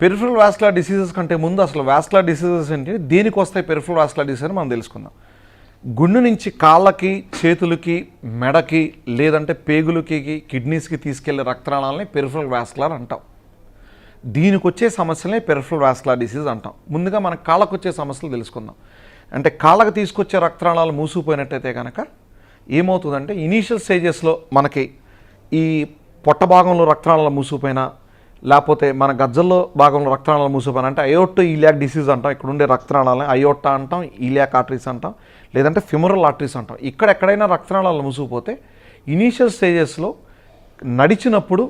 Peripheral vascular diseases కంటే ముందు అసలు వాస్కులర్ డిసీజెస్ ఏంటి? దేనికి వస్తాయి పెరిఫరల్ వాస్కులర్ డిసీజ్ అని మనం తెలుసుకుందాం. గుండె నుంచి కాళ్ళకి చేతులకి మెడకి లేదంటే పేగులకి కిడ్నీస్కి తీసుకెళ్ళే రక్తనాళాలని పెరిఫరల్ వాస్కులర్ అంటాం. దీనికి వచ్చే సమస్యలే పెరిఫరల్ వాస్కులర్ డిసీజ్ అంటాం. ముందుగా మన కాళ్ళకు వచ్చే సమస్యలు తెలుసుకుందాం. అంటే కాళ్ళకు తీసుకొచ్చే రక్తనాళాలు మూసుకుపోయినట్టయితే కనుక ఏమవుతుందంటే ఇనీషియల్ స్టేజెస్లో మనకి ఈ పొట్ట భాగంలో రక్తనాళాలు మూసుకుపోయినా లేకపోతే మన గజ్జల్లో భాగంలో రక్తనాళాలు మూసిపోయిన అంటే అయోటో ఈలియాక్ డిసీజ్ అంటాం. ఇక్కడ ఉండే రక్తనాళాలని అయోటా అంటాం ఈలియాక్ ఆర్టరీస్ అంటాం లేదంటే ఫిమరల్ ఆర్టరీస్ అంటాం. ఇక్కడ ఎక్కడైనా రక్తనాళాలు మూసుకుపోతే ఇనీషియల్ స్టేజెస్లో నడిచినప్పుడు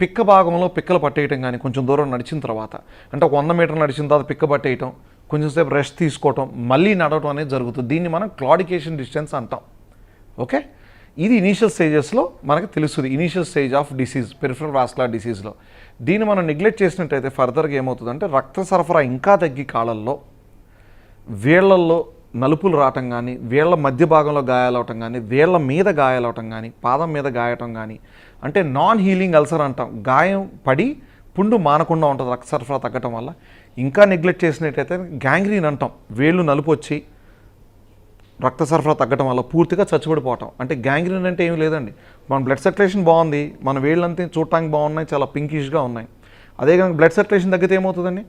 పిక్క భాగంలో పిక్కలు పట్టేయటం కానీ కొంచెం దూరం నడిచిన తర్వాత అంటే ఒక వంద మీటర్లు నడిచిన తర్వాత పిక్క పట్టేయటం కొంచెం సేపు రెస్ట్ తీసుకోవటం మళ్ళీ నడవటం అనేది జరుగుతుంది. దీన్ని మనం క్లాడికేషన్ డిస్టెన్స్ అంటాం. ఓకే? ఇది ఇనీషియల్ స్టేజెస్లో మనకు తెలుస్తుంది. Initial stage of disease peripheral vascular డిసీజ్లో దీన్ని మనం నెగ్లెక్ట్ చేసినట్టయితే ఫర్దర్గా ఏమవుతుందంటే రక్త సరఫరా ఇంకా తగ్గి కాళ్ళల్లో వేళ్ళల్లో నలుపులు రావటం కానీ వేళ్ళ మధ్య భాగంలో గాయాలవటం కానీ వేళ్ళ మీద గాయాలవటం కానీ పాదం మీద గాయటం కానీ అంటే నాన్ హీలింగ్ అల్సర్ అంటాం. గాయం పడి పుండు మానకుండా ఉంటుంది రక్త సరఫరా తగ్గటం వల్ల. ఇంకా నెగ్లెక్ట్ చేసినట్టయితే గ్యాంగ్రీన్ అంటాం. వేళ్ళు నలుపు వచ్చి రక్త సరఫరా తగ్గటం వల్ల పూర్తిగా చచ్చిపడిపోవటం. అంటే గ్యాంగ్రీన్ అంటే ఏమీ లేదండి. మన బ్లడ్ సర్క్యులేషన్ బాగుంది. మన వేళ్ళంతా చూడటానికి బాగున్నాయి. చాలా పింకిష్గా ఉన్నాయి. అదే కనుక బ్లడ్ సర్క్యులేషన్ తగ్గితే ఏమవుతుందండి?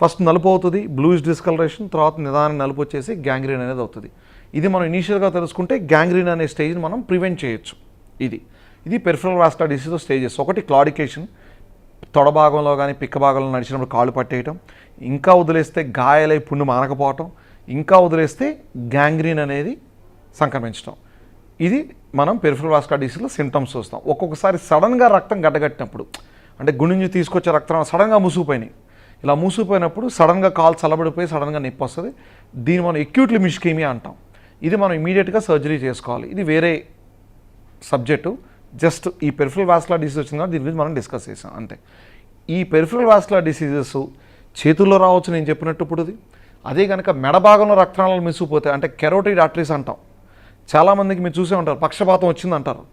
ఫస్ట్ నలుపు అవుతుంది బ్లూయిష్ డిస్కలరేషన్ తర్వాత నిదానం నలుపు వచ్చేసి గ్యాంగ్రీన్ అనేది అవుతుంది. ఇది మనం ఇనీషియల్గా తెలుసుకుంటే గ్యాంగ్రీన్ అనే స్టేజ్ని మనం ప్రివెంట్ చేయొచ్చు. ఇది. ఇది పెరిఫరల్ వాస్కులర్ డిసీజ్ స్టేజెస్ ఒకటి క్లాడికేషన్ తొడ భాగంలో కానీ పిక్క భాగంలో నడిచినప్పుడు కాళ్ళు పట్టేయటం. ఇంకా వదిలేస్తే గాయాలై పుండు మానకపోవటం. ఇంకా వదిలేస్తే గ్యాంగ్రీన్ అనేది సంక్రమించడం ఇది మనం పెరిఫరల్ వాస్కులర్ డిసీస్లో సిమ్టమ్స్ చూస్తాం. ఒక్కొక్కసారి సడన్గా రక్తం గడ్డగట్టినప్పుడు అంటే గుండె నుంచి తీసుకొచ్చే రక్తం సడన్గా మూసుకుపోయినాయి. ఇలా మూసుకుపోయినప్పుడు సడన్గా కాలు చల్లబడిపోయి సడన్గా నొప్పి వస్తుంది. దీన్ని మనం ఎక్యూట్లీ మిష్కేమియా అంటాం. ఇది మనం ఇమీడియట్గా సర్జరీ చేసుకోవాలి. ఇది వేరే సబ్జెక్టు జస్ట్ ఈ పెరిఫరల్ వాస్కులర్ డిసీజ్ వచ్చింది కాబట్టి దీని గురించి మనం డిస్కస్ చేసాం. అంతే. ఈ పెరిఫరల్ వాస్కులర్ డిసీజెస్ చేతుల్లో రావచ్చు నేను చెప్పినట్టు ఇప్పుడుది అదే కనుక మెడ భాగంలో రక్తనాళాలు మిసిపోతే అంటే కెరోటిడ్ ఆర్టరీస్ అంటాం. చాలామందికి మీరు చూసే ఉంటారు. పక్షపాతం వచ్చింది అంటారు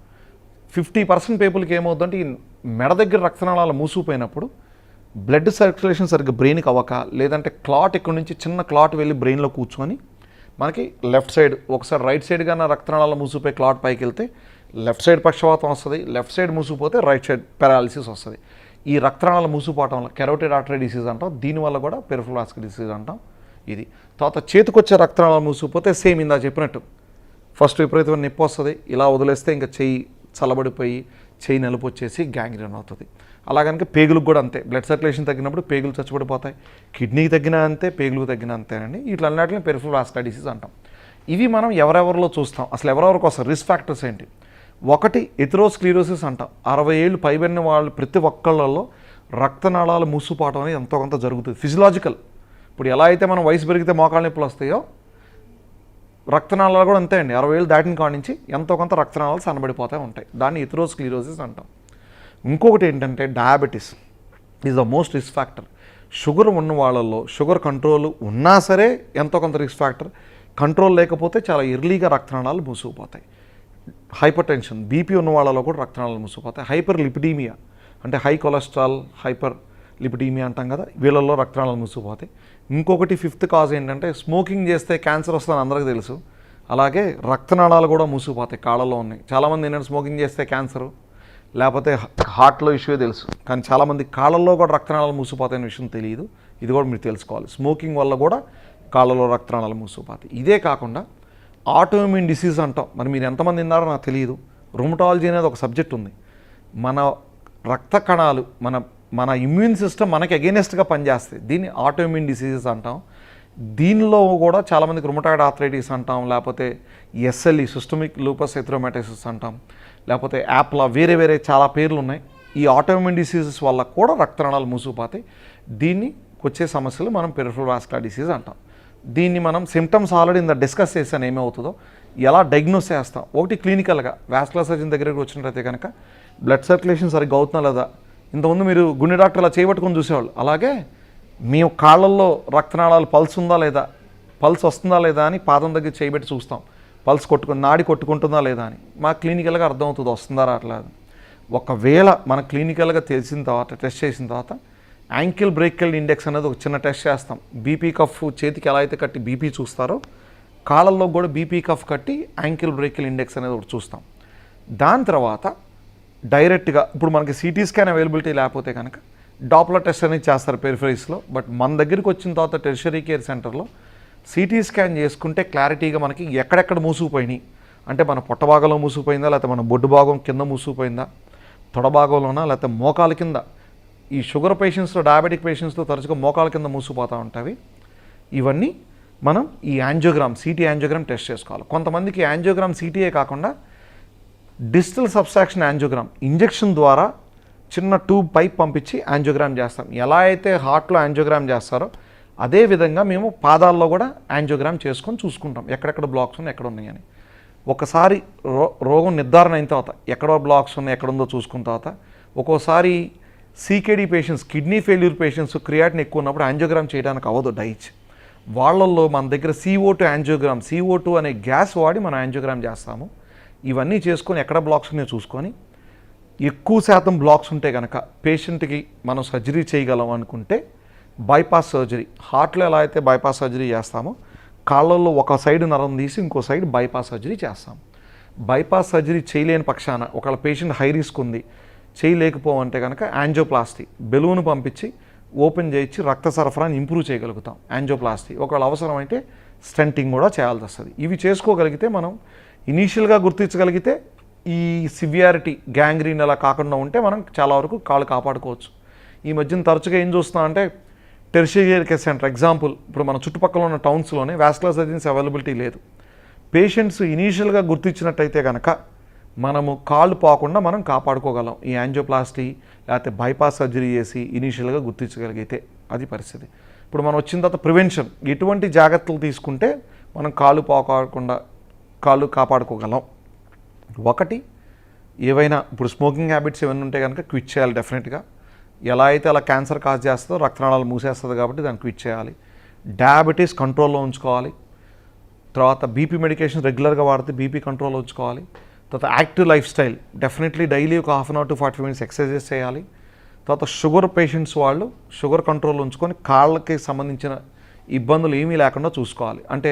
ఫిఫ్టీ పర్సెంట్ పీపుల్కి ఏమవుతుందంటే ఈ మెడ దగ్గర రక్తనాళాలు మూసిపోయినప్పుడు బ్లడ్ సర్క్యులేషన్ సరిగ్గా బ్రెయిన్కి అవ్వక లేదంటే క్లాట్ ఇక్కడ నుంచి చిన్న క్లాట్ వెళ్ళి బ్రెయిన్లో కూర్చొని మనకి లెఫ్ట్ సైడ్ ఒకసారి రైట్ సైడ్ నా రక్తనాళాలు మూసిపోయి క్లాట్ పైకి వెళ్తే లెఫ్ట్ సైడ్ పక్షవాతం వస్తుంది లెఫ్ట్ సైడ్ మూసిపోతే రైట్ సైడ్ పెరాలిసిస్ వస్తుంది. ఈ రక్తనాళాలు మూసిపోవటం వల్ల కెరోటిడ్ ఆర్టరీ డిసీజ్ అంటాం. దీనివల్ల కూడా పెరిఫరల్ డిసీజ్ అంటాం. ఇది. తర్వాత చేతికొచ్చే రక్తనాళాలు మూసుకుపోతే సేమ్ ఇందా చెప్పినట్టు. ఫస్ట్ విపరీతమైన నొప్పి వస్తుంది ఇలా వదిలేస్తే ఇంకా చెయ్యి చల్లబడిపోయి చెయ్యి నలుపు వచ్చేసి గ్యాంగ్రీన్ అవుతుంది. అలా కనుక పేగులకు కూడా అంతే. బ్లడ్ సర్క్యులేషన్ తగ్గినప్పుడు పేగులు చచ్చిపడిపోతాయి. కిడ్నీకి తగ్గినా అంతే పేగులకు తగ్గినా అంతేనండి ఇట్లన్నిటిని పెరిఫరల్ వాస్కులర్ డిసీజ్ అంటాం. ఇవి మనం ఎవరెవరిలో చూస్తాం? అసలు ఎవరెవరికి వస్తారు రిస్క్ ఫ్యాక్టర్స్ ఏంటి? ఒకటి ఎథ్రోస్క్లీరోసిస్ అంటాం. అరవై ఏళ్ళు పైబడిన వాళ్ళు ప్రతి ఒక్కళ్ళల్లో రక్తనాళాలు మూసుపాటం అనేది ఎంతో కొంత జరుగుతుంది. ఫిజియలాజికల్ ఇప్పుడు ఎలా అయితే మనం వయసు పెరిగితే మోకాళ్ళ నొప్పులు వస్తాయో రక్తనాళాలు కూడా అంతే అండి అరవై ఏళ్ళు దాటిన కాడి నుంచి ఎంతో కొంత రక్తనాళాలు సన్నబడిపోతూ ఉంటాయి. దాన్ని ఎథరోస్క్లీరోసిస్ అంటాం. ఇంకొకటి ఏంటంటే diabetes. Is the most risk factor sugar ఉన్న వాళ్ళల్లో షుగర్ కంట్రోల్ ఉన్నా సరే ఎంతో కొంత రిస్క్ ఫ్యాక్టర్ కంట్రోల్ లేకపోతే చాలా ఎర్లీగా రక్తనాళాలు మూసుకుపోతాయి. హైపర్ టెన్షన్ బీపీ ఉన్న వాళ్ళలో కూడా రక్తనాళాలు మూసుకుపోతాయి. హైపర్ లిపిడీమియా అంటే హై కొలెస్ట్రాల్ హైపర్ లిపిడీమియా అంటాం కదా వీళ్ళల్లో రక్తనాళాలు మూసుకుపోతాయి. ఇంకొకటి ఫిఫ్త్ కాజ్ ఏంటంటే స్మోకింగ్ చేస్తే క్యాన్సర్ వస్తుందని అందరికీ తెలుసు. అలాగే రక్తనాళాలు కూడా మూసుకుపోతాయి కాళ్ళలో ఉన్నాయి. చాలామంది ఏంటంటే స్మోకింగ్ చేస్తే క్యాన్సరు లేకపోతే హార్ట్లో ఇష్యూ తెలుసు. కానీ చాలామంది కాళ్ళల్లో కూడా రక్తనాళాలు మూసిపోతాయనే విషయం తెలియదు. ఇది కూడా మీరు తెలుసుకోవాలి. స్మోకింగ్ వల్ల కూడా కాళ్ళలో రక్తనాళాలు మూసిపోతాయి ఇదే కాకుండా ఆటోమిన్ డిసీజ్ అంటాం. మరి మీరు ఎంతమంది విన్నారో నాకు తెలియదు. రొమటాలజీ అనేది ఒక సబ్జెక్ట్ ఉంది. మన రక్త కణాలు మన మన ఇమ్యూన్ సిస్టమ్ మనకి అగేనెస్ట్గా పనిచేస్తాయి. దీన్ని ఆటోఇమ్యూన్ డిసీజెస్ అంటాం. దీనిలో కూడా చాలామందికి రుమటాయిడ్ ఆథరైటిస్ అంటాం లేకపోతే ఎస్ఎల్ఈ సిస్టమిక్ లూపస్ ఎథ్రోమాటైసిస్ అంటాం లేకపోతే యాప్లా వేరే వేరే చాలా పేర్లు ఉన్నాయి. ఈ ఆటోమిన్ డిసీజెస్ వల్ల కూడా రక్తనాళాలు మూసుకుపోతాయి. దీన్ని వచ్చే సమస్యలు మనం పెరిఫరల్ వాస్కులర్ డిసీజ్ అంటాం. దీన్ని మనం సిమ్టమ్స్ ఆల్రెడీ ఇంత డిస్కస్ చేసాను ఏమవుతుందో. ఎలా డయాగ్నోస్ చేస్తాం? ఒకటి క్లినికల్గా వాస్కులర్ సర్జన్ దగ్గరికి వచ్చినట్లయితే కనుక బ్లడ్ సర్క్యులేషన్ సరిగ్గా అవుతున్నా లేదా? ఇంతకుముందు మీరు గుండె డాక్టర్ అలా చేయబట్టుకొని చూసేవాళ్ళు. అలాగే మీ కాళ్ళల్లో రక్తనాళాలు పల్స్ ఉందా లేదా? పల్స్ వస్తుందా లేదా అని పాదం దగ్గర చేయబెట్టి చూస్తాం. పల్స్ కొట్టుకుని నాడి కొట్టుకుంటుందా లేదా అని. మా క్లినికల్గా అర్థమవుతుంది వస్తుందా రావట్లేదు ఒకవేళ మన క్లినికల్గా తెలిసిన తర్వాత టెస్ట్ చేసిన తర్వాత యాంకిల్ బ్రేకిల్ ఇండెక్స్ అనేది ఒక చిన్న టెస్ట్ చేస్తాం. బీపీ కఫ్ చేతికి ఎలా అయితే కట్టి బీపీ చూస్తారో కాళ్ళల్లో కూడా బీపీ కఫ్ కట్టి యాంకిల్ బ్రేకిల్ ఇండెక్స్ అనేది ఒకటి చూస్తాం. దాని తర్వాత డైరెక్ట్గా ఇప్పుడు మనకి సిటీ స్కాన్ అవైలబిలిటీ లేకపోతే కనుక డాప్లర్ టెస్ట్ అనేది చేస్తారు పెరిఫరీస్లో బట్ మన దగ్గరికి వచ్చిన తర్వాత టెరిషరీ కేర్ సెంటర్లో సిటీ స్కాన్ చేసుకుంటే క్లారిటీగా మనకి ఎక్కడెక్కడ మూసుకుపోయినాయి. అంటే మన పొట్ట భాగంలో మూసుకుపోయిందా లేకపోతే మన బొడ్డు భాగం కింద మూసుకుపోయిందా తొడ భాగంలోనా లేకపోతే మోకాల కింద? ఈ షుగర్ పేషెంట్స్లో డయాబెటిక్ పేషెంట్స్తో తరచుగా మోకాల కింద మూసుకుపోతూ ఉంటాయి ఇవన్నీ మనం ఈ యాంజియోగ్రామ్ సిటీ యాంజియోగ్రామ్ టెస్ట్ చేసుకోవాలి. కొంతమందికి యాంజియోగ్రామ్ సిటీయే కాకుండా డిజిటల్ సబ్స్ట్రాక్షన్ యాంజియోగ్రామ్. ఇంజెక్షన్ ద్వారా చిన్న ట్యూబ్ పైప్ పంపించి యాంజియోగ్రామ్ చేస్తాం. ఎలా అయితే హార్ట్లో యాంజియోగ్రామ్ చేస్తారో అదే విధంగా మేము పాదాల్లో కూడా యాంజియోగ్రామ్ చేసుకొని చూసుకుంటాం. ఎక్కడెక్కడ బ్లాక్స్ ఉన్నాయి ఎక్కడ ఉన్నాయని. ఒకసారి రో రోగం నిర్ధారణ అయిన తర్వాత ఎక్కడో బ్లాక్స్ ఉన్నాయి ఎక్కడ ఉందో చూసుకున్న తర్వాత ఒక్కోసారి CKD patients kidney failure patients creatinine ఎక్కువ ఉన్నప్పుడు యాంజియోగ్రామ్ చేయడానికి అవ్వదు డైచ్ వాళ్ళల్లో మన దగ్గర CO two angiogram CO two అనే గ్యాస్ వాడి మనం యాంజియోగ్రామ్ చేస్తాము. ఇవన్నీ చేసుకొని ఎక్కడ బ్లాక్స్ ఉన్నాయో చూసుకొని ఎక్కువ శాతం బ్లాక్స్ ఉంటే కనుక పేషెంట్కి మనం సర్జరీ చేయగలం అనుకుంటే బైపాస్ సర్జరీ హార్ట్లో ఎలా అయితే బైపాస్ సర్జరీ చేస్తామో కాళ్ళల్లో ఒక సైడ్ నరం తీసి ఇంకో సైడ్ బైపాస్ సర్జరీ చేస్తాం. బైపాస్ సర్జరీ చేయలేని పక్షాన ఒకవేళ పేషెంట్ హై రిస్క్ ఉంది చేయలేకపోవంటే కనుక యాంజోప్లాస్టీ బెలూన్ పంపించి ఓపెన్ చేయించి రక్త సరఫరాని ఇంప్రూవ్ చేయగలుగుతాం. యాంజోప్లాస్టీ ఒకవేళ అవసరమైతే స్టంటింగ్ కూడా చేయాల్సి వస్తుంది. ఇవి చేసుకోగలిగితే మనం ఇనీషియల్గా గుర్తించగలిగితే ఈ సివియారిటీ గ్యాంగ్రీన్ అలా కాకుండా ఉంటే మనం చాలా వరకు కాళ్ళు కాపాడుకోవచ్చు. ఈ మధ్యన తరచుగా ఏం చూస్తున్నాం అంటే టెర్షియర్ కేర్ సెంటర్ ఎగ్జాంపుల్ ఇప్పుడు మన చుట్టుపక్కల ఉన్న టౌన్స్లోనే వ్యాస్కులర్ సర్జన్స్ అవైలబిలిటీ లేదు. పేషెంట్స్ ఇనీషియల్గా గుర్తించినట్టయితే కనుక మనము కాళ్ళు పోకుండా మనం కాపాడుకోగలం. ఈ యాంజియోప్లాస్టీ లేకపోతే బైపాస్ సర్జరీ చేసి ఇనీషియల్గా గుర్తించగలిగితే అది పరిస్థితి. ఇప్పుడు మనం వచ్చిన తర్వాత ప్రివెన్షన్ ఎటువంటి జాగ్రత్తలు తీసుకుంటే మనం కాళ్ళు పోకుండా కాళ్ళు కాపాడుకోగలం. ఒకటి ఏవైనా ఇప్పుడు స్మోకింగ్ హ్యాబిట్స్ ఏమైనా ఉంటే కనుక క్విట్ చేయాలి డెఫినెట్గా. ఎలా అయితే అలా క్యాన్సర్ కాజ్ చేస్తుందో రక్తనాళాలు మూసేస్తుంది కాబట్టి దాన్ని క్విట్ చేయాలి. డయాబెటీస్ కంట్రోల్లో ఉంచుకోవాలి. తర్వాత బీపీ మెడికేషన్ రెగ్యులర్గా వాడితే బీపీ కంట్రోల్లో ఉంచుకోవాలి. తర్వాత active lifestyle definitely daily ఒక half an hour to forty minutes exercises చేయాలి. తర్వాత షుగర్ పేషెంట్స్ వాళ్ళు షుగర్ కంట్రోల్ ఉంచుకొని కాళ్ళకి సంబంధించిన ఇబ్బందులు ఏమీ లేకుండా చూసుకోవాలి. అంటే